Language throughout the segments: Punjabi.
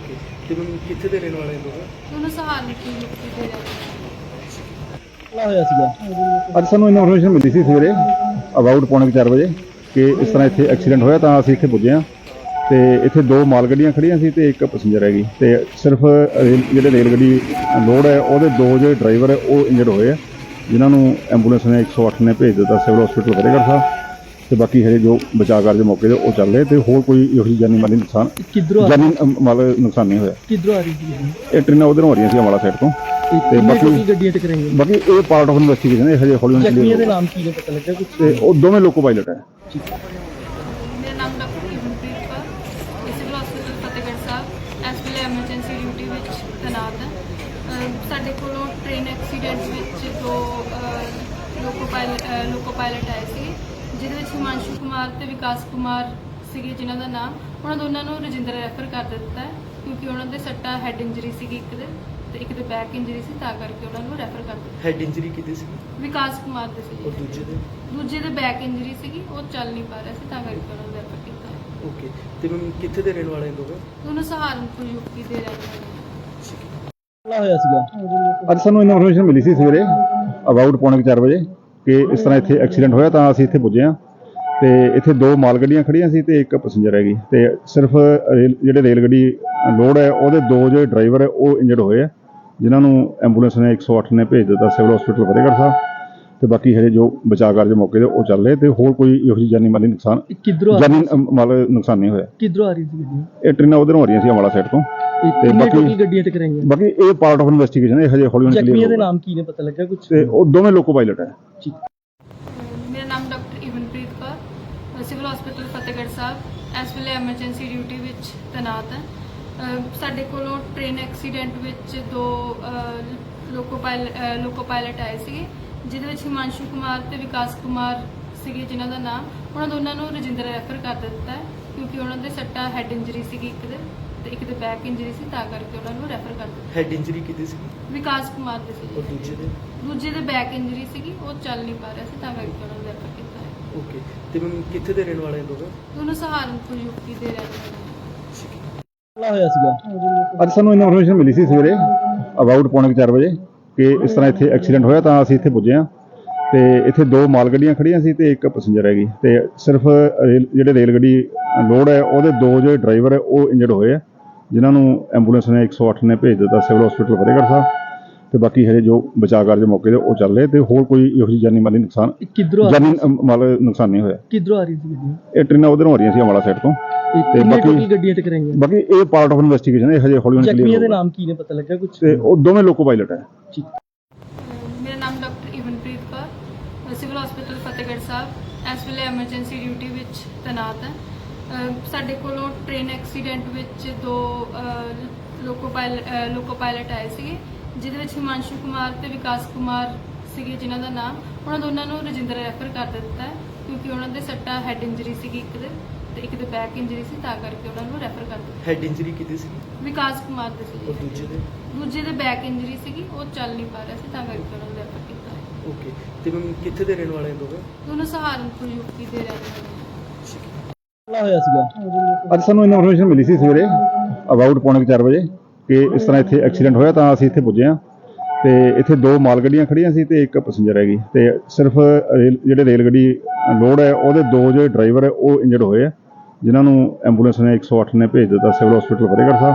ਓਕੇ ਤੇ ਮੈਮ ਕਿੱਥੇ ਦੇ ਰਹਿਣ ਵਾਲੇ ਹੋ ਤੁਸੀਂ ਉਹਨੂੰ ਸਹਾਰਨਪੁਰ ਯੂਪੀ ਦੇ ਰਹਿਣ ਹਮਲਾ ਹੋਇਆ ਸੀਗਾ। ਅੱਜ ਸਾਨੂੰ ਇਨਫੋਰਮੇਸ਼ਨ ਮਿਲੀ ਸੀ ਸਵੇਰੇ ਅਬਾਊਟ ਪੌਣੇ 4 ਵਜੇ ਕਿ ਇਸ ਤਰ੍ਹਾਂ ਇੱਥੇ ਐਕਸੀਡੈਂਟ ਹੋਇਆ ਤਾਂ ਅਸੀਂ ਇੱਥੇ ਪੁੱਜੇ ਹਾਂ। ਤੇ ਇੱਥੇ ਦੋ ਮਾਲ ਗੱਡੀਆਂ ਖੜੀਆਂ ਸੀ ਤੇ ਇੱਕ ਪੈਸੇਂਜਰ ਹੈਗੀ। ਤੇ ਸਿਰਫ ਜਿਹੜੇ ਰੇਲ ਗੱਡੀ ਲੋਡ ਹੈ ਉਹਦੇ ਦੋ ਜਿਹੜੇ ਡਰਾਈਵਰ ਹੈ ਉਹ ਇੰਜਰਡ ਹੋਏ ਆ ਜਿਨ੍ਹਾਂ ਨੂੰ ਐਂਬੂਲੈਂਸ ਨੇ 108 ਨੇ ਭੇਜ ਦਿੱਤਾ ਸਿਵਲ ਹਸਪੀਟਲ ਫਤਿਹਗੜ੍ਹ ਸਾਹਿਬ। ਤੇ ਬਾਕੀ ਹਜੇ ਜੋ ਬਚਾਅ ਕਾਰਜ ਮੌਕੇ ਤੇ ਉਹ ਚੱਲ ਰਹੇ ਤੇ ਹੋਰ ਕੋਈ ਇਹੋ ਜਿਹੀ ਜਾਨੀ ਮਾਲੀ ਨੁਕਸਾਨ ਕਿੱਧਰੋਂ ਆ ਜਾਨੀ ਅਮ, ਮਾਲ ਨੁਕਸਾਨ ਨਹੀਂ ਹੋਇਆ। ਕਿੱਧਰੋਂ ਆ ਰਹੀ ਸੀ ਇਹ? ਇਹ ਟ੍ਰੇਨਾਂ ਉਧਰੋਂ ਆ ਰਹੀਆਂ ਸੀ ਅੰਬਾਲਾ ਸਾਈਡ ਤੋਂ। ਤੇ ਬਾਕੀ- ਬਾਕੀ ਗੱਡੀਆਂ ਟਕਰਾਈਆਂ? ਬਾਕੀ ਇਹ ਪਾਰਟ ਆਫ ਇਨਵੈਸਟੀਗੇਸ਼ਨ ਹੈ ਹਜੇ ਹੌਲੀ ਹੌਲੀ ਜ਼ਖਮੀਆਂ clear ਦੇ ਹੋਊਗਾ। ਨਾਮ ਕੀ ਨੇ ਪਤਾ ਲੱਗਾ ਕੁਝ ਤੇ ਉਹ ਦੋਵੇਂ ਲੋਕੋ ਪਾਇਲਟ ਹੈ। ਮੇਰਾ ਨਾਮ doctor Ivanpreet Kaur civil hospital Fatehgarh Sahib ਇਸ ਵੇਲੇ ਐਮਰਜੈਂਸੀ ਡਿਊਟੀ ਵਿੱਚ ਤੈਨਾਤ ਹੈ। ਅਹ ਸਾਡੇ ਕੋਲੋਂ ਟ੍ਰੇਨ ਐਕਸੀਡੈਂਟ ਵਿੱਚ ਦੋ ਲੋਕੋ ਪਾਇਲਟ ਲੋਕੋ ਪਾਇਲਟ ਆਏ ਸੀ। ਜਿਹਦੇ ਵਿੱਚ ਹਿਮਾਂਸ਼ੂ ਕੁਮਾਰ ਤੇ ਵਿਕਾਸ ਕੁਮਾਰ ਸੀਗੇ ਜਿਨ੍ਹਾਂ ਦਾ ਨਾਮ ਉਹਨਾਂ ਦੋਨਾਂ ਨੂੰ ਰਜਿੰਦਰ ਰੈਫਰ ਕਰ ਦਿੱਤਾ ਹੈ ਕਿਉਂਕਿ ਉਹਨਾਂ ਦੇ ਸੱਟਾ ਹੈਡ ਇੰਜਰੀ ਸੀਗੀ ਇੱਕ ਦੇ ਤੇ ਇੱਕ ਦੇ ਬੈਕ ਇੰਜਰੀ ਸੀ ਤਾਂ ਕਰਕੇ ਉਹਨਾਂ ਨੂੰ ਰੈਫਰ ਕਰ ਦਿੱਤਾ। ਹੈਡ ਇੰਜਰੀ ਕਿਤੇ ਸੀ ਵਿਕਾਸ ਕੁਮਾਰ ਦੇ ਸੀ ਔਰ ਦੂਜੇ ਦੇ? ਦੂਜੇ ਦੇ ਬੈਕ ਇੰਜਰੀ ਸੀਗੀ ਉਹ ਚੱਲ ਨਹੀਂ ਪਾ ਰਿਹਾ ਸੀ ਤਾਂ ਕਰਕੇ ਉਹਨਾਂ ਨੂੰ ਰੈਫਰ ਕੀਤਾ ਓਕੇ ਤੇ ਮੈਮ ਕਿੱਥੇ ਦੇ ਰਹਿਣ ਵਾਲੇ ਤੁਸੀਂ ਦੋਨੋਂ ਸਹਾਰਨਪੁਰ ਯੂਪੀ ਦੇ ਰਹਿਣ ਵਾਲੇ ਨੇ। ਹੋਇਆ ਸੀਗਾ ਅੱਜ ਸਾਨੂੰ ਇਨਫੋਰਮੇਸ਼ਨ ਮਿਲੀ ਸੀ ਸਵੇਰੇ ਅਬਾਊਟ ਪੌਣੇ 4 ਵਜੇ। ਕਿ ਇਸ ਤਰ੍ਹਾਂ ਇੱਥੇ ਐਕਸੀਡੈਂਟ ਹੋਇਆ ਤਾਂ ਅਸੀਂ ਇੱਥੇ ਪੁੱਜੇ ਹਾਂ ਤੇ ਇੱਥੇ ਦੋ ਮਾਲ ਗੱਡੀਆਂ ਖੜੀਆਂ ਸੀ ਤੇ ਇੱਕ ਪੈਸੇਂਜਰ ਹੈਗੀ। ਤੇ ਸਿਰਫ ਰੇਲ- ਜਿਹੜੇ ਰੇਲ ਗੱਡੀ ਲੋਡ ਹੈ, ਉਹਦੇ ਦੋ ਜਿਹੜੇ ਡਰਾਈਵਰ ਹੈ, ਉਹ ਇੰਜਰਡ ਹੋਏ ਆ, ਜਿਨ੍ਹਾਂ ਨੂੰ ਐਂਬੂਲੈਂਸ ਨੇ 108 ਨੇ ਭੇਜ ਦਿੱਤਾ, ਸਿਵਲ ਹਸਪੀਟਲ ਫਤਿਹਗੜ੍ਹ ਸਾਹਿਬ। ਤੇ ਬਾਕੀ ਹਜੇ ਜੋ ਬਚਾਅ ਕਾਰਜ ਮੌਕੇ ਤੇ ਉਹ ਚੱਲ ਰਹੇ ਤੇ ਹੋਰ ਕੋਈ ਇਹੋ ਜਿਹੀ ਜਾਨੀ ਮਾਲੀ ਨੁਕਸਾਨ ਇਹ ਕਿੱਧਰੋਂ ਆ ਜਾਨੀ ਅਮ, ਮਾਲ ਨੁਕਸਾਨ ਨਹੀਂ ਹੋਇਆ। ਕਿੱਧਰੋਂ ਆ ਰਹੀ ਸੀ ਗੱਡੀ? ਇਹ ਟ੍ਰੇਨਾਂ ਉਧਰੋਂ ਆ ਰਹੀਆਂ ਸੀ ਅੰਬਾਲਾ ਸਾਈਡ ਤੋਂ। ਤੇ ਕਿੰਨੇ ਬਾਕੀ- ਟੋਟਲ ਗੱਡੀਆਂ ਟਕਰਾਈਆਂ ਬਾਕੀ ਇਹ ਪਾਰਟ ਆਫ ਇਨਵੈਸਟੀਗੇਸ਼ਨ ਹੈ ਹਜੇ ਹੌਲੀ ਹੌਲੀ ਜ਼ਖਮੀਆਂ clear ਦੇ ਹੋਊਗਾ। ਨਾਮ ਕੀ ਨੇ ਪਤਾ ਲੱਗਾ ਕੁਝ ਤੇ ਉਹ ਦੋਵੇਂ ਲੋਕੋ ਪਾਇਲਟ ਹੈ। ਮੇਰਾ ਨਾਮ doctor Ivanpreet Kaur civil hospital Fatehgarh Sahib. ਇਸ ਵੇਲੇ ਐਮਰਜੈਂਸੀ ਡਿਊਟੀ ਵਿੱਚ ਤੈਨਾਤ ਹੈ। ਅਹ ਸਾਡੇ ਕੋਲੋਂ ਟ੍ਰੇਨ ਐਕਸੀਡੈਂਟ ਵਿੱਚ ਦੋ ਅਹ, ਲੋਕੋ ਪਾਇਲ- ਅਹ, ਲੋਕੋ ਪਾਇਲਟ ਆਏ ਸੀਗੇ। ਜਿਹਦੇ ਵਿੱਚ ਹਿਮਾਂਸ਼ੂ ਕੁਮਾਰ ਤੇ ਵਿਕਾਸ ਕੁਮਾਰ ਸੀਗੇ ਜਿਨ੍ਹਾਂ ਦਾ ਨਾਮ ਉਹਨਾਂ ਦੋਨਾਂ ਨੂੰ ਰਜਿੰਦਰ ਰੈਫਰ ਕਰ ਦਿੱਤਾ ਹੈ ਕਿਉਂਕਿ ਉਹਨਾਂ ਦੇ ਸੱਟਾ ਹੈਡ ਇੰਜਰੀ ਸੀਗੀ ਇੱਕ ਦੇ ਤੇ ਇੱਕ ਦੇ ਬੈਕ ਇੰਜਰੀ ਸੀ ਤਾਂ ਕਰਕੇ ਉਹਨਾਂ ਨੂੰ ਰੈਫਰ ਕਰ ਦਿੱਤਾ। ਹੈਡ ਇੰਜਰੀ ਕਿਤੇ ਸੀ ਵਿਕਾਸ ਕੁਮਾਰ ਦੇ ਸੀ ਔਰ ਦੂਜੇ ਦੇ? ਦੂਜੇ ਦੇ ਬੈਕ ਇੰਜਰੀ ਸੀਗੀ ਉਹ ਚੱਲ ਨਹੀਂ ਪਾ ਰਿਹਾ ਸੀ ਤਾਂ ਕਰਕੇ ਉਹਨਾਂ ਨੂੰ ਰੈਫਰ ਕੀਤਾ ਹੈ। ਓਕੇ ਤੇ ਮੈਮ ਕਿੱਥੇ ਦੇ ਰਹਿਣ ਵਾਲੇ ਤੁਸੀਂ ਦੋਨੋਂ ਸਹਾਰਨਪੁਰ ਯੂਪੀ ਦੇ ਰਹਿਣ ਵਾਲੇ ਨੇ। ਹਮਲਾ ਹੋਇਆ ਸੀਗਾ? ਅੱਜ ਸਾਨੂੰ ਇਨਫੋਰਮੇਸ਼ਨ ਮਿਲੀ ਸੀ ਸਵੇਰੇ ਅਬਾਊਟ ਪੌਣੇ 4 ਵਜੇ। ਕਿ ਇਸ ਤਰ੍ਹਾਂ ਇੱਥੇ ਐਕਸੀਡੈਂਟ ਹੋਇਆ ਤਾਂ ਅਸੀਂ ਇੱਥੇ ਪੁੱਜੇ ਹਾਂ ਤੇ ਇੱਥੇ ਦੋ ਮਾਲ ਗੱਡੀਆਂ ਖੜੀਆਂ ਸੀ ਤੇ ਇੱਕ ਪੈਸੇਂਜਰ ਹੈਗੀ ਤੇ ਸਿਰਫ ਰੇਲ- ਜਿਹੜੇ ਰੇਲ ਗੱਡੀ ਲੋਡ ਹੈ ਉਹਦੇ ਦੋ ਜਿਹੜੇ ਡਰਾਈਵਰ ਹੈ ਉਹ ਇੰਜਰਡ ਹੋਏ ਆ, ਜਿਨ੍ਹਾਂ ਨੂੰ ਐਂਬੂਲੈਂਸ ਨੇ 108 ਨੇ ਭੇਜ ਦਿੱਤਾ, ਸਿਵਲ ਹਸਪੀਟਲ ਫਤਿਹਗੜ੍ਹ ਸਾਹਿਬ। ਤੇ ਬਾਕੀ ਹਜੇ ਜੋ ਬਚਾਅ ਕਾਰਜ ਮੌਕੇ ਤੇ ਉਹ ਚੱਲ ਰਹੇ ਤੇ ਹੋਰ ਕੋਈ ਇਹੋ ਜਿਹੀ ਜਾਨੀ ਮਾਲੀ ਨੁਕਸਾਨ ਇਹ ਕਿੱਧਰੋਂ ਆ ਜਾਨੀ ਅਮ, ਮਾਲ ਨੁਕਸਾਨ ਨਹੀਂ ਹੋਇਆ। ਕਿੱਧਰੋਂ ਆ ਰਹੀ ਸੀ ਗੱਡੀ? ਇਹ ਟ੍ਰੇਨਾਂ ਉਧਰੋਂ ਆ ਰਹੀਆਂ ਸੀ ਅੰਬਾਲਾ ਸਾਈਡ ਤੋਂ। ਕਿੰਨੇ ਬਾਕੀ- ਟੋਟਲ ਗੱਡੀਆਂ ਟਕਰਾਈਆਂ ਬਾਕੀ ਇਹ ਪਾਰਟ ਆਫ ਇਨਵੈਸਟੀਗੇਸ਼ਨ ਹੈ ਹਜੇ ਹੌਲੀ ਹੌਲੀ ਜ਼ਖਮੀਆਂ ਦੇ ਹੋਊਗਾ। ਨਾਮ ਕੀ ਨੇ ਪਤਾ ਲੱਗਾ ਕੁਝ ਤੇ ਉਹ ਦੋਵੇਂ ਲੋਕੋ ਪਾਇਲਟ ਹੈ। ਮੇਰਾ ਨਾਮ doctor Ivanpreet Kaur civil hospital Fatehgarh Sahib. ਇਸ ਵੇਲੇ ਐਮਰਜੈਂਸੀ ਡਿਊਟੀ ਵਿੱਚ ਤੈਨਾਤ ਹੈ। ਅਹ ਸਾਡੇ ਕੋਲੋਂ ਟ੍ਰੇਨ ਐਕਸੀਡੈਂਟ ਵਿੱਚ ਦੋ ਲੋਕੋ ਪਾਇਲਟ ਆਏ ਸੀਗੇ। ਜਿਹਦੇ ਵਿੱਚ ਹਿਮਾਂਸ਼ੂ ਕੁਮਾਰ ਤੇ ਵਿਕਾਸ ਕੁਮਾਰ ਸੀਗੇ ਜਿਨ੍ਹਾਂ ਦਾ ਨਾਮ ਉਹਨਾਂ ਦੋਨਾਂ ਨੂੰ ਰਜਿੰਦਰ ਰੈਫਰ ਕਰ ਦਿੱਤਾ ਹੈ ਕਿਉਂਕਿ ਉਹਨਾਂ ਦੇ ਸੱਟਾ ਹੈਡ ਇੰਜਰੀ ਸੀਗੀ ਇੱਕ ਦੇ ਤੇ ਇੱਕ ਦੇ ਬੈਕ ਇੰਜਰੀ ਸੀ ਤਾਂ ਕਰਕੇ ਉਹਨਾਂ ਨੂੰ ਰੈਫਰ ਕਰ ਦਿੱਤਾ। ਹੈਡ ਇੰਜਰੀ ਕਿਤੇ ਸੀ ਵਿਕਾਸ ਕੁਮਾਰ ਦੇ ਸੀ ਔਰ ਦੂਜੇ ਦੇ? ਦੂਜੇ ਦੇ ਬੈਕ ਇੰਜਰੀ ਸੀਗੀ ਉਹ ਚੱਲ ਨਹੀਂ ਪਾ ਰਿਹਾ ਸੀ ਤਾਂ ਕਰਕੇ ਉਹਨਾਂ ਨੂੰ ਰੈਫਰ ਕੀਤਾ ਹੈ। ਓਕੇ ਤੇ ਮੈਮ ਕਿੱਥੇ ਦੇ ਰਹਿਣ ਵਾਲੇ ਹੋ ਤੁਸੀਂ ਦੋਨੋਂ ਸਹਾਰਨਪੁਰ ਯੂਪੀ ਦੇ ਰਹਿਣ ਵਾਲੇ ਨੇ। ਹਮਲਾ ਹੋਇਆ ਸੀਗਾ? ਅੱਜ ਸਾਨੂੰ ਇਨਫੋਰਮੇਸ਼ਨ ਮਿਲੀ ਸੀ ਸਵੇਰੇ ਅਬਾਊਟ ਪੌਣੇ 4 ਵਜੇ। ਕਿ ਇਸ ਤਰ੍ਹਾਂ ਇੱਥੇ ਐਕਸੀਡੈਂਟ ਹੋਇਆ ਤਾਂ ਅਸੀਂ ਇੱਥੇ ਪੁੱਜੇ ਹਾਂ। ਤੇ ਇੱਥੇ ਦੋ ਮਾਲ ਗੱਡੀਆਂ ਖੜੀਆਂ ਸੀ ਤੇ ਇੱਕ ਪੈਸੇਂਜਰ ਹੈਗੀ। ਤੇ ਸਿਰਫ ਰੇਲ- ਜਿਹੜੇ ਰੇਲ ਗੱਡੀ ਲੋਡ ਹੈ ਉਹਦੇ ਦੋ ਜਿਹੜੇ ਡਰਾਈਵਰ ਹੈ ਉਹ ਇੰਜਰਡ ਹੋਏ ਆ। ਜਿਨ੍ਹਾਂ ਨੂੰ ਐਂਬੂਲੈਂਸ ਨੇ 108 ਨੇ ਭੇਜ ਦਿੱਤਾ ਸਿਵਲ ਹਸਪੀਟਲ ਫਤਿਹਗੜ੍ਹ ਸਾਹਿਬ।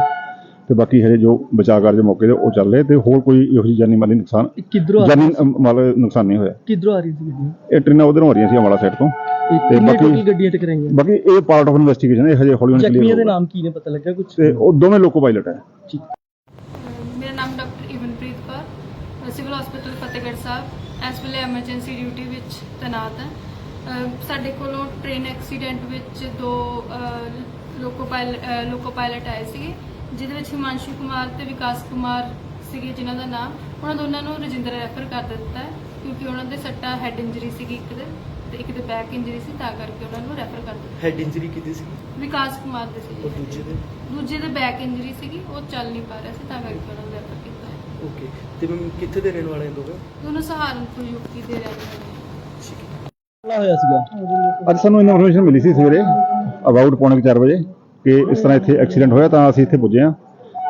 ਤੇ ਬਾਕੀ ਹਜੇ ਜੋ ਬਚਾਅ ਕਾਰਜ ਮੌਕੇ ਤੇ ਉਹ ਚੱਲ ਰਹੇ ਤੇ ਹੋਰ ਕੋਈ ਇਹੋ ਜਿਹੀ ਜਾਨੀ ਮਾਲੀ ਨੁਕਸਾਨ ਕਿੱਧਰੋਂ ਆ ਜਾਨੀ ਅਮ, ਮਾਲ ਨੁਕਸਾਨ ਨਹੀਂ ਹੋਇਆ। ਕਿੱਧਰੋਂ ਆ ਰਹੀ ਸੀ ਗੱਡੀ? ਇਹ ਟ੍ਰੇਨਾਂ ਉਧਰੋਂ ਆ ਰਹੀਆਂ ਸੀ ਅੰਬਾਲਾ ਸਾਈਡ ਤੇ। ਕਿੰਨੇ ਬਾਕੀ- ਟੋਟਲ ਗੱਡੀਆਂ ਟਕਰਾਈਆਂ ਬਾਕੀ ਇਹ ਪਾਰਟ ਆਫ ਇਨਵੈਸਟੀਗੇਸ਼ਨ ਹੈ ਹਜੇ ਹੌਲੀ ਹੌਲੀ ਜ਼ਖਮੀਆਂ ਦੇ ਹੋਊਗਾ। ਨਾਮ ਕੀ ਨੇ ਪਤਾ ਲੱਗਾ ਕੁਝ ਤੇ ਉਹ ਦੋਵੇਂ ਲੋਕੋ ਪਾਇਲਟ ਹੈ। ਮੇਰਾ ਨਾਮ doctor Ivanpreet Kaur civil hospital Fatehgarh Sahib. ਇਸ ਵੇਲੇ ਐਮਰਜੈਂਸੀ ਡਿਊਟੀ ਵਿੱਚ ਤੈਨਾਤ ਹੈ। ਅਹ ਸਾਡੇ ਕੋਲੋਂ ਟ੍ਰੇਨ ਐਕਸੀਡੈਂਟ ਵਿੱਚ ਦੋ ਅਹ, ਲੋਕੋ ਪਾਇਲ- ਅਹ, ਲੋਕੋ ਪਾਇਲਟ ਆਏ ਸੀਗੇ ਜਿਹਦੇ ਵਿੱਚ ਹਿਮਾਂਸ਼ੂ ਕੁਮਾਰ ਤੇ ਵਿਕਾਸ ਕੁਮਾਰ ਸੀਗੇ ਜਿਨ੍ਹਾਂ ਦਾ ਨਾਮ। ਉਹਨਾਂ ਦੋਨਾਂ ਨੂੰ ਰਜਿੰਦਰ ਰੈਫਰ ਕਰ ਦਿੱਤਾ ਹੈ ਕਿਉਂਕਿ ਉਹਨਾਂ ਦੇ ਸੱਟਾ ਹੈਡ ਇੰਜਰੀ ਸੀਗੀ ਇੱਕ ਦੇ। ਤੇ ਇੱਕ ਦੇ ਬੈਕ ਇੰਜਰੀ ਸੀ ਤਾਂ ਕਰਕੇ ਉਹਨਾਂ ਨੂੰ ਰੈਫਰ ਕਰ ਦਿੱਤਾ। ਹੈਡ ਇੰਜਰੀ ਕਿਤੇ ਸੀ? ਵਿਕਾਸ ਕੁਮਾਰ ਦੇ ਸੀ। ਔਰ ਦੂਜੇ ਦੇ? ਦੂਜੇ ਦੇ ਬੈਕ ਇੰਜਰੀ ਸੀਗੀ ਉਹ ਚੱਲ ਨਹੀਂ ਪਾ ਰਿਹਾ ਸੀ ਤਾਂ ਕਰਕੇ ਉਹਨਾਂ ਨੂੰ ਰੈਫਰ ਕੀਤਾ। ਹੈ ਓਕੇ ਤੇ ਮੈਮ ਕਿੱਥੇ ਦੇ ਰਹਿਣ ਵਾਲੇ ਹੋ ਤੁਸੀਂ ਦੋਨੋਂ ਸਹਾਰਨਪੁਰ ਯੂਪੀ ਦੇ ਰਹਿਣ ਵਾਲੇ ਨੇ। ਹਮਲਾ ਹੋਇਆ ਸੀਗਾ। ਅੱਜ ਸਾਨੂੰ ਇਨਫੋਰਮੇਸ਼ਨ ਮਿਲੀ ਸੀ ਸਵੇਰੇ ਅਬਾਊਟ ਪੌਣੇ 4 ਵਜੇ ਕਿ ਇਸ ਤਰ੍ਹਾਂ ਇੱਥੇ ਐਕਸੀਡੈਂਟ ਹੋਇਆ ਤਾਂ ਅਸੀਂ ਇੱਥੇ ਪੁੱਜੇ ਹਾਂ।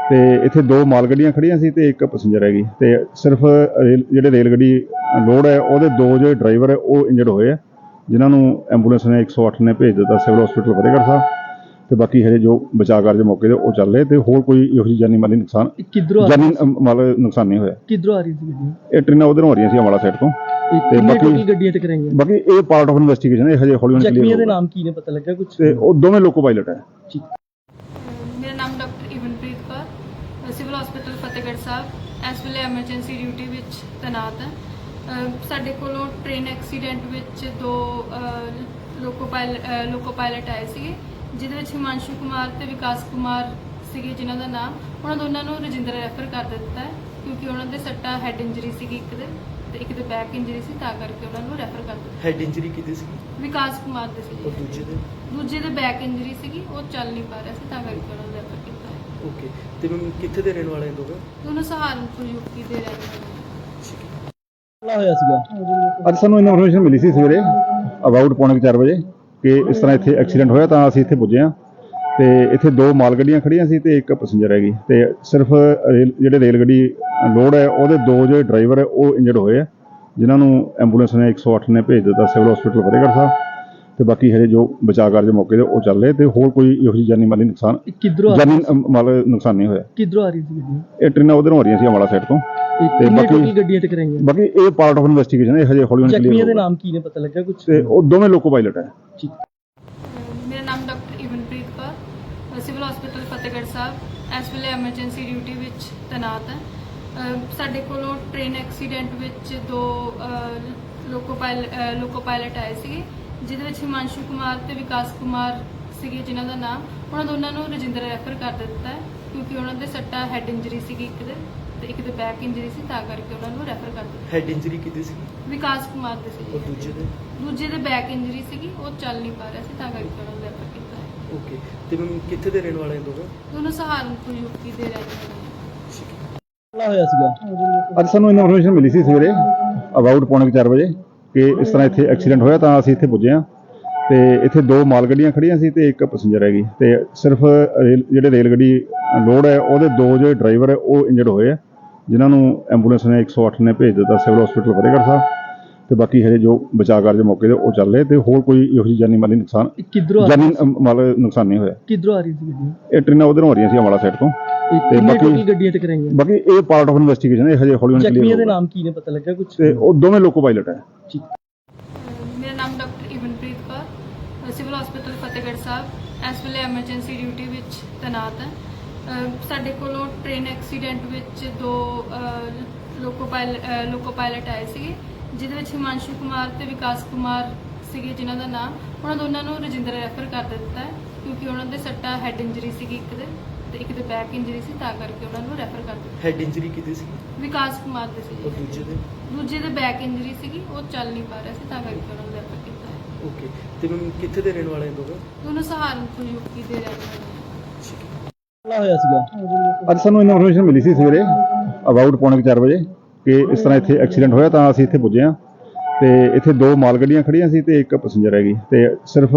ਤੇ ਇੱਥੇ ਦੋ ਮਾਲ ਗੱਡੀਆਂ ਖੜੀਆਂ ਸੀ ਤੇ ਇੱਕ ਪੈਸੇਂਜਰ ਹੈਗੀ। ਤੇ ਸਿਰਫ ਰੇਲ ਜਿਹੜੇ ਰੇਲ ਗੱਡੀ ਲੋਡ ਹੈ ਉਹਦੇ ਦੋ ਜਿਹੜੇ ਡਰਾਈਵਰ ਹੈ ਉਹ ਇੰਜਰਡ ਹੋਏ ਆ। ਜਿਨ੍ਹਾਂ ਨੂੰ ਐਂਬੂਲੈਂਸ ਨੇ 108 ਨੇ ਭੇਜ ਦਿੱਤਾ ਸਿਵਲ ਹਸਪੀਟਲ ਫਤਿਹਗੜ੍ਹ ਸਾਹਿਬ। ਤੇ ਬਾਕੀ ਹਜੇ ਜੋ ਬਚਾਅ ਕਾਰਜ ਮੌਕੇ ਤੇ ਉਹ ਚੱਲ ਰਹੇ ਤੇ ਹੋਰ ਕੋਈ ਇਹੋ ਜਿਹੀ ਜਾਨੀ ਮਾਲੀ ਨੁਕਸਾਨ ਕਿੱਧਰੋਂ ਜਾਨੀ ਮਾਲ ਨੁਕਸਾਨ ਨਹੀਂ ਹੋਇਆ। ਕਿੱਧਰੋਂ ਆ ਰਹੀ ਸੀ ਗੱਡੀ? ਇਹ ਟ੍ਰੇਨਾਂ ਉਧਰੋਂ ਆ ਰਹੀਆਂ ਸੀ ਅੰਬਾਲਾ ਸਾਈਡ ਤੋਂ। ਤੇ ਬਾਕੀ- ਗੱਡੀਆਂ ਟਕਰਾਈਆਂ ਬਾਕੀ ਇਹ ਪਾਰਟ ਆਫ ਇਨਵੈਸਟੀਗੇਸ਼ਨ ਹੈ ਹਜੇ ਹੌਲੀ ਹੌਲੀ ਜ਼ਖਮੀਆਂ clear ਦੇ ਹੋਊਗਾ। ਨਾਮ ਕੀ ਨੇ ਪਤਾ ਲੱਗਾ ਕੁਝ ਤੇ ਉਹ ਦੋਵੇਂ ਲੋਕੋ ਪਾਇਲਟ ਹੈ ਠੀਕ ਮੇਰਾ ਨਾਮ doctor Ivanpreet Kaur civil hospital Fatehgarh Sahib. ਇਸ ਵੇਲੇ ਐਮਰਜੈਂਸੀ ਡਿਊਟੀ ਵਿੱਚ ਤੈਨਾਤ ਹੈ। ਅਹ ਸਾਡੇ ਕੋਲੋਂ ਟ੍ਰੇਨ ਐਕਸੀਡੈਂਟ ਵਿੱਚ ਦੋ ਅਹ, ਲੋਕੋ ਪਾਇਲਟ ਲੋਕੋ ਪਾਇਲਟ ਆਏ ਸੀਗੇ ਜਿਹਦੇ ਵਿੱਚ ਹਿਮਾਂਸ਼ੂ ਕੁਮਾਰ ਤੇ ਵਿਕਾਸ ਕੁਮਾਰ ਸੀਗੇ ਜਿਨ੍ਹਾਂ ਦਾ ਨਾਮ। ਉਹਨਾਂ ਦੋਨਾਂ ਨੂੰ ਰਜਿੰਦਰ ਰੈਫਰ ਕਰ ਦਿੱਤਾ ਹੈ ਕਿਉਂਕਿ ਉਹਨਾਂ ਦੇ ਸੱਟਾ ਹੈਡ ਇੰਜਰੀ ਸੀਗੀ ਇੱਕ ਦੇ ਤੇ ਇੱਕ ਦੇ ਬੈਕ ਇੰਜਰੀ ਸੀ ਤਾਂ ਕਰਕੇ ਉਹਨਾਂ ਨੂੰ ਰੈਫਰ ਕਰ ਦਿੱਤਾ। ਹੈਡ ਇੰਜਰੀ ਕਿਹਦੀ ਸੀ? ਵਿਕਾਸ ਕੁਮਾਰ ਦੇ ਔਰ ਸੀ ਦੂਜੇ ਦੇ? ਦੂਜੇ ਦੇ ਬੈਕ ਇੰਜਰੀ ਸੀਗੀ ਉਹ ਚੱਲ ਨਹੀਂ ਪਾ ਰਿਹਾ ਸੀ ਤਾਂ ਕਰਕੇ ਉਹਨਾਂ ਨੂੰ ਰੈਫਰ ਕੀਤਾ। ਓਕੇ ਤੇ ਮੈਮ ਕਿੱਥੇ ਦੇ ਰਹਿਣ ਵਾਲੇ ਦੋਵੇਂ? ਦੋਨੋਂ ਸਹਾਰਨਪੁਰ ਯੂਪੀ ਦੇ ਰਹਿਣ ਵਾਲੇ ਹਮਲਾ ਹੋਇਆ ਸੀਗਾ। ਅੱਜ ਸਾਨੂੰ ਇਨਫੋਰਮੇਸ਼ਨ ਮਿਲੀ ਸੀ ਸਵੇਰੇ ਅਬਾਊਟ ਪੌਣੇ 4 ਵਜੇ ਕਿ ਇਸ ਤਰ੍ਹਾਂ ਇੱਥੇ ਐਕਸੀਡੈਂਟ ਹੋਇਆ ਤਾਂ ਅਸੀਂ ਇੱਥੇ ਪੁੱਜੇ ਹਾਂ। ਤੇ ਇੱਥੇ ਦੋ ਮਾਲ ਗੱਡੀਆਂ ਖੜੀਆਂ ਸੀ ਤੇ ਇੱਕ ਪੈਸੇਂਜਰ ਹੈਗੀ। ਤੇ ਸਿਰਫ ਜਿਹੜੇ ਰੇਲ ਗੱਡੀ ਲੋਡ ਹੈ ਉਹਦੇ ਦੋ ਜਿਹੜੇ ਡਰਾਈਵਰ ਹੈ ਉਹ ਇੰਜਰਡ ਹੋਏ ਆ। ਜਿਨ੍ਹਾਂ ਨੂੰ ਐਂਬੂਲੈਂਸ ਨੇ 108 ਨੇ ਭੇਜ ਦਿੱਤਾ ਸਿਵਲ ਹਸਪੀਟਲ ਫਤਿਹਗੜ੍ਹ ਸਾਹਿਬ। ਤੇ ਬਾਕੀ ਹਜੇ ਜੋ ਬਚਾਅ ਕਾਰਜ ਮੌਕੇ ਤੇ ਉਹ ਚੱਲ ਰਹੇ ਤੇ ਹੋਰ ਕੋਈ ਇਹੋ ਜਿਹੀ ਜਾਨੀ ਮਾਲੀ ਨੁਕਸਾਨ ਕਿੱਧਰੋਂ ਆ ਜਾਨੀ ਅਮ, ਮਾਲ ਨੁਕਸਾਨ ਨਹੀਂ ਹੋਇਆ। ਕਿੱਧਰੋਂ ਆ ਰਹੀ ਸੀ ਗੱਡੀ? ਇਹ ਟ੍ਰੇਨਾਂ ਉਧਰੋਂ ਆ ਰਹੀਆਂ ਸੀ ਅੰਬਾਲਾ ਸਾਈਡ ਤੋਂ। ਤੇ ਕਿੰਨੇ ਬਾਕੀ- ਟੋਟਲ ਗੱਡੀਆਂ ਟਕਰਾਈਆਂ ਬਾਕੀ ਇਹ ਪਾਰਟ ਆਫ ਇਨਵੈਸਟੀਗੇਸ਼ਨ ਹੈ ਇਹ ਹਜੇ ਹੌਲੀ ਹੌਲੀ ਜ਼ਖਮੀਆਂ ਦੇ। ਨਾਮ ਕੀ ਨੇ ਪਤਾ ਲੱਗਾ ਕੁਝ ਤੇ ਉਹ ਦੋਵੇਂ ਲੋਕੋ ਪਾਇਲਟ ਹੈ। ਠੀਕ। ਮੇਰਾ ਨਾਮ doctor Ivanpreet Kaur civil hospital Fatehgarh Sahib. ਇਸ ਵੇਲੇ ਐਮਰਜੈਂਸੀ ਡਿਊਟੀ ਵਿੱਚ ਤੈਨਾਤ ਹੈ। ਸਾਡੇ ਕੋਲੋਂ ਟ੍ਰੇਨ ਐਕਸੀਡੈਂਟ ਵਿੱਚ ਦੋ ਲੋਕੋ ਪਾਇਲਟ ਆਏ ਸੀਗੇ। ਜਿਹਦੇ ਵਿੱਚ ਹਿਮਾਂਸ਼ੂ ਕੁਮਾਰ ਤੇ ਵਿਕਾਸ ਕੁਮਾਰ ਸੀਗੇ ਜਿਨ੍ਹਾਂ ਦਾ ਨਾਮ ਉਹਨਾਂ ਦੋਨਾਂ ਨੂੰ ਰਜਿੰਦਰ ਰੈਫਰ ਕਰ ਦਿੱਤਾ ਹੈ ਕਿਉਂਕਿ ਉਹਨਾਂ ਦੇ ਸੱਟਾ ਹੈਡ ਇੰਜਰੀ ਸੀਗੀ ਇੱਕ ਦੇ ਤੇ ਇੱਕ ਦੇ ਬੈਕ ਇੰਜਰੀ ਸੀ ਤਾਂ ਕਰਕੇ ਉਹਨਾਂ ਨੂੰ ਰੈਫਰ ਕਰ ਦਿੱਤਾ। ਹੈਡ ਇੰਜਰੀ ਕਿਹਦੀ ਸੀ ਵਿਕਾਸ ਕੁਮਾਰ ਦੇ ਸੀ ਦੂਜੇ ਦੇ? ਦੂਜੇ ਦੇ ਬੈਕ ਇੰਜਰੀ ਸੀਗੀ ਉਹ ਚੱਲ ਨਹੀਂ ਪਾ ਰਿਹਾ ਸੀ ਤਾਂ ਕਰਕੇ ਉਹਨਾਂ ਨੂੰ ਰੈਫਰ ਕੀਤਾ ਹੈ। ਓਕੇ ਤੇ ਮੈਮ ਕਿੱਥੇ ਦੇ ਰਹਿਣ ਵਾਲੇ ਦੋਵੇਂ ਦੋਨੋਂ? ਸਹਾਰਨਪੁਰ ਯੂਪੀ ਦੇ ਰਹਿਣ ਵਾਲੇ ਹੋਇਆ ਸੀਗਾ? ਅੱਜ ਸਾਨੂੰ ਇਨਫੋਰਮੇਸ਼ਨ ਮਿਲੀ ਸੀ ਸਵੇਰੇ ਅਬਾਊਟ ਪੌਣੇ 4 ਵਜੇ। ਕਿ ਇਸ ਤਰ੍ਹਾਂ ਇੱਥੇ ਐਕਸੀਡੈਂਟ ਹੋਇਆ ਤਾਂ ਅਸੀਂ ਇੱਥੇ ਪੁੱਜੇ ਹਾਂ ਤੇ ਇੱਥੇ ਦੋ ਮਾਲ ਗੱਡੀਆਂ ਖੜੀਆਂ ਸੀ ਤੇ ਇੱਕ ਪੈਸੇਂਜਰ ਹੈਗੀ। ਤੇ ਸਿਰਫ ਰੇਲ ਜਿਹੜੇ ਰੇਲ ਗੱਡੀ ਲੋਡ ਹੈ ਉਹਦੇ ਦੋ ਜਿਹੜੇ ਡਰਾਈਵਰ ਹੈ ਉਹ ਇੰਜਰਡ ਹੋਏ ਆ ਜਿਨ੍ਹਾਂ ਨੂੰ ਐਂਬੂਲੈਂਸ ਨੇ 108 ਨੇ ਭੇਜ ਦਿੱਤਾ ਸਿਵਲ ਹਸਪੀਟਲ ਫਤਿਹਗੜ੍ਹ ਸਾਹਿਬ। ਤੇ ਬਾਕੀ ਹਜੇ ਜੋ ਬਚਾਅ ਕਾਰਜ ਮੌਕੇ ਤੇ ਉਹ ਚੱਲ ਰਹੇ ਤੇ ਹੋਰ ਕੋਈ ਇਹੋ ਜਿਹੀ ਜਾਨੀ ਮਾਲੀ ਨੁਕਸਾਨ ਇਹ ਕਿੱਧਰੋਂ ਆ ਜਾਨੀ ਅਮ, ਮਾਲ ਨੁਕਸਾਨ ਨਹੀਂ ਹੋਇਆ। ਕਿੱਧਰੋਂ ਆ ਰਹੀ ਸੀ ਗੱਡੀ? ਇਹ ਟ੍ਰੇਨਾਂ ਉਧਰੋਂ ਆ ਰਹੀਆਂ ਸੀ ਅੰਬਾਲਾ ਸਾਈਡ ਤੋਂ। ਇਹ ਤੇ ਕਿੰਨੇ ਬਾਕੀ- ਟੋਟਲ ਗੱਡੀਆਂ ਟਕਰਾਈਆਂ ਬਾਕੀ ਇਹ ਪਾਰਟ ਆਫ ਇਨਵੈਸਟੀਗੇਸ਼ਨ ਹੈ ਇਹ ਹਜੇ ਹੌਲੀ ਹੌਲੀ clear ਜ਼ਖਮੀਆਂ ਦੇ ਹੋਊਗਾ। ਨਾਮ ਕੀ ਨੇ ਪਤਾ ਲੱਗਾ ਕੁਝ ਤੇ ਉਹ ਦੋਵੇਂ ਲੋਕੋ ਪਾਇਲਟ ਹੈ। ਠੀਕ ਮੇਰਾ ਨਾਮ doctor Ivanpreet Kaur civil hospital Fatehgarh Sahib ਇਸ ਵੇਲੇ ਐਮਰਜੈਂਸੀ ਡਿਊਟੀ ਵਿੱਚ ਤੈਨਾਤ ਹੈ ਸਾਡੇ ਕੋਲੋਂ ਟ੍ਰੇਨ ਐਕਸੀਡੈਂਟ ਵਿੱਚ ਦੋ ਲੋਕੋ ਪਾਇਲ ਲੋਕੋ ਪਾਇਲਟ ਆਏ ਸੀਗੇ ਜਿਹਦੇ ਵਿੱਚ ਹਿਮਾਂਸ਼ੂ ਕੁਮਾਰ ਤੇ ਵਿਕਾਸ ਕੁਮਾਰ ਸੀਗੇ ਜਿਨ੍ਹਾਂ ਦਾ ਨਾਮ ਉਹਨਾਂ ਦੋਨਾਂ ਨੂੰ ਰਜਿੰਦਰ ਰੈਫਰ ਕਰ ਦਿੱਤਾ ਕਿਉਂਕਿ ਉਹਨਾਂ ਦੇ ਸੱਟਾ ਹੈਡ ਇੰਜਰੀ ਸੀਗੀ ਇੱਕ ਦੇ ਤੇ ਇੱਕ ਦੇ ਬੈਕ ਇੰਜਰੀ ਸੀ ਤਾਂ ਕਰਕੇ ਉਹਨਾਂ ਨੂੰ ਰੈਫਰ ਕਰ ਦਿੱਤਾ। ਹੈਡ ਇੰਜਰੀ ਕਿਹਦੀ ਸੀ? ਵਿਕਾਸ ਕੁਮਾਰ ਦੇ ਔਰ ਸੀ ਦੂਜੇ ਦੇ? ਦੂਜੇ ਦੇ ਬੈਕ ਇੰਜਰੀ ਸੀਗੀ ਉਹ ਚੱਲ ਨਹੀਂ ਪਾ ਰਿਹਾ ਸੀ ਤਾਂ ਕਰਕੇ ਉਹਨਾਂ ਨੂੰ ਰੈਫਰ ਕੀਤਾ ਹੈ। ਓਕੇ ਤੇ ਮੈਮ ਕਿੱਥੇ ਦੇ ਰਹਿਣ ਵਾਲੇ ਦੋਵੇਂ? ਦੋਨੋਂ ਸਹਾਰਨਪੁਰ ਯੂਪੀ ਦੇ ਰਹਿਣ ਵਾਲੇ ਨੇ। ਹਮਲਾ ਹੋਇਆ ਸੀਗਾ। ਅੱਜ ਸਾਨੂੰ ਇਨਫੋਰਮੇਸ਼ਨ ਮਿਲੀ ਸੀ ਸਵੇਰੇ ਅਬਾਊਟ ਪੌਣੇ 4 ਵਜੇ ਕਿ ਇਸ ਤਰ੍ਹਾਂ ਇੱਥੇ ਐਕਸੀਡੈਂਟ ਹੋਇਆ ਤਾਂ ਅਸੀਂ ਇੱਥੇ ਪੁੱਜੇ ਹਾਂ। ਤੇ ਇੱਥੇ ਦੋ ਮਾਲ ਗੱਡੀਆਂ ਖੜੀਆਂ ਸੀ ਤੇ ਇੱਕ ਪੈਸੇਂਜਰ ਹੈਗੀ। ਤੇ ਸਿਰਫ